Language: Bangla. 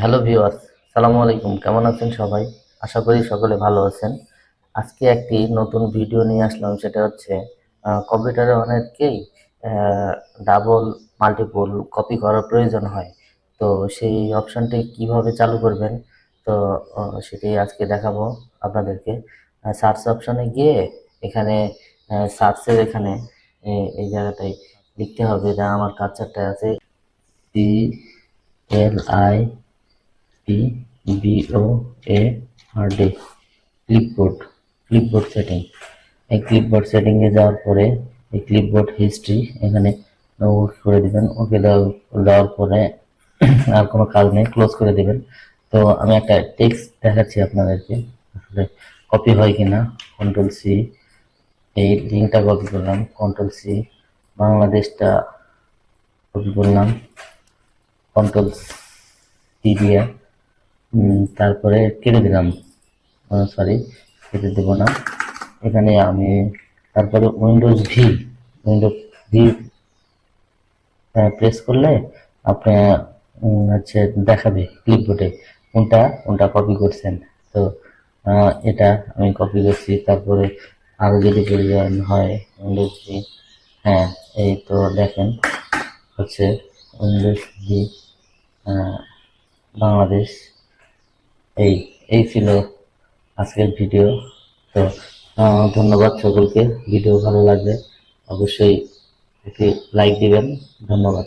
হ্যালো ভিউয়ার্স, সালামু আলাইকুম। কেমন আছেন সবাই? আশা করি সকলে ভালো আছেন। আজকে একটি নতুন ভিডিও নিয়ে আসলাম, সেটা হচ্ছে কম্পিউটারে অনেককেই ডাবল, মাল্টিপল কপি করার প্রয়োজন হয়। তো সেই অপশনটি কীভাবে চালু করবেন? তো সেটি আজকে দেখাবো আপনাদেরকে। সার্চ অপশনে গিয়ে এখানে সার্চের এখানে এই জায়গাটায় লিখতে হবে যা আমার কার্সারটা আছে C L I P B O A R D clipboard clipboard setting এই ক্লিপবোর্ড সেটিংয়ে যাওয়ার পরে এই ক্লিপবোর্ড হিস্ট্রি এখানে ওকে করে দিবেন। ওকে দেওয়ার পরে আর কোনো কাজ নেই ক্লোজ করে দিবেন। তো আমি একটা টেক্সট দেখাচ্ছি আপনাদেরকে। আসলে কপি হয় কিনা কন্ট্রোল সি এই লিঙ্কটা কপি করলাম কন্ট্রোল সি বাংলাদেশটা কপি করলাম কন্ট্রোল সি দিয়ে। তারপরে কেটে দিলাম। সরি কেটে দেবো না। এখানে আমি, তারপরে Windows V Windows V press করলে আপনি হচ্ছে দেখাবে ক্লিপবোর্ডে কোনটা কোনটা কপি করছেন। তো এটা আমি কপি করছি। তারপরে আরও যদি প্রয়োজন হয় উইন্ডোজ ভি হ্যাঁ এই তো দেখেন হচ্ছে উইন্ডোজ ভি বাংলাদেশ। এই এই ছিল আজকের ভিডিও। তো ধন্যবাদ সকলকে। ভিডিও ভালো লাগবে অবশ্যই একটি লাইক দিবেন। ধন্যবাদ।